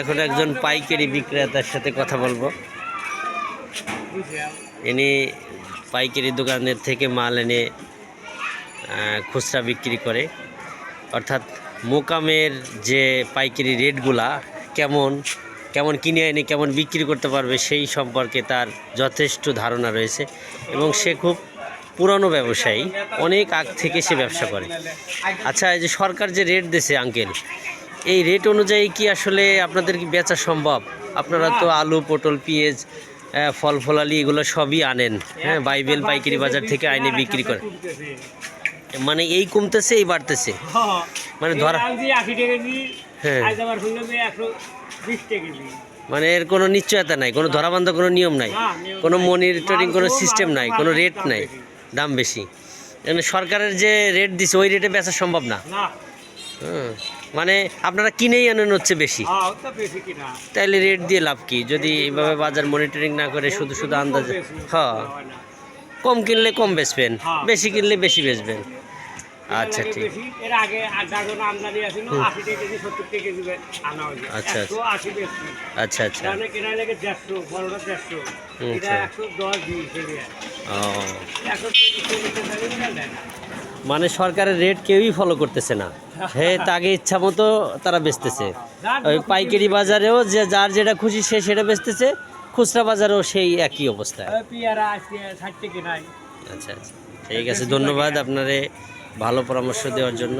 এখন একজন পাইকারি বিক্রেতার সাথে কথা বলব। ইনি পাইকারি দোকানের থেকে মাল এনে খুচরা বিক্রি করে। অর্থাৎ মোকামের যে পাইকারি রেটগুলা কেমন কেমন কিনে এনে কেমন বিক্রি করতে পারবে সেই সম্পর্কে তার যথেষ্ট ধারণা রয়েছে এবং সে খুব পুরনো ব্যবসায়ী, অনেক আগ থেকে সে ব্যবসা করে। আচ্ছা এই যে সরকার যে রেট দিছে আঙ্কেল এই রেট অনুযায়ী কি আসলে আপনাদের কি বেচা সম্ভব? আপনারা তো আলু পটল পেঁয়াজ ফল ফলালি এগুলো সবই আনেন। হ্যাঁ বাইবেল পাইকারি বাজার থেকে আইনে বিক্রি করে মানে এই কমতেছে এই বাড়তেছে। মানে ধরা হ্যাঁ। মানে এর কোনো নিশ্চয়তা নাই কোনো ধরাবান্ধব কোনো নিয়ম নাই। কোনো। মনিটরিং কোনো সিস্টেম নাই কোনো রেট নাই দাম বেশি। এখানে সরকারের যে রেট দিছে ওই রেটে বেচা সম্ভব না। মানে আপনারা কিনেই আনেন হচ্ছে বেশি। হ্যাঁ তাইলে রেট দিয়ে লাভ কি? যদি এইভাবে বাজার মনিটরিং না করে শুধু শুধু আন্দাজে হ্যাঁ। কম কিনলে কম বেচবেন। হ্যাঁ। বেশি কিনলে বেশি বেচবেন। আচ্ছা ঠিক। আচ্ছা, আচ্ছা। আচ্ছা আচ্ছা। এরিয়া। ও। মানে সরকারের রেট কেউই ফলো করতেছে না। হে তাকে ইচ্ছা মতো তারা বেচতেছে। ওই পাইকারি বাজারেও যে যার যেটা খুশি সে সেটা বেচতেছে খুচরা বাজারেও সেই একই নাই। আচ্ছা আচ্ছা। ঠিক আছে ধন্যবাদ আপনারে ভালো পরামর্শ দেওয়ার জন্য।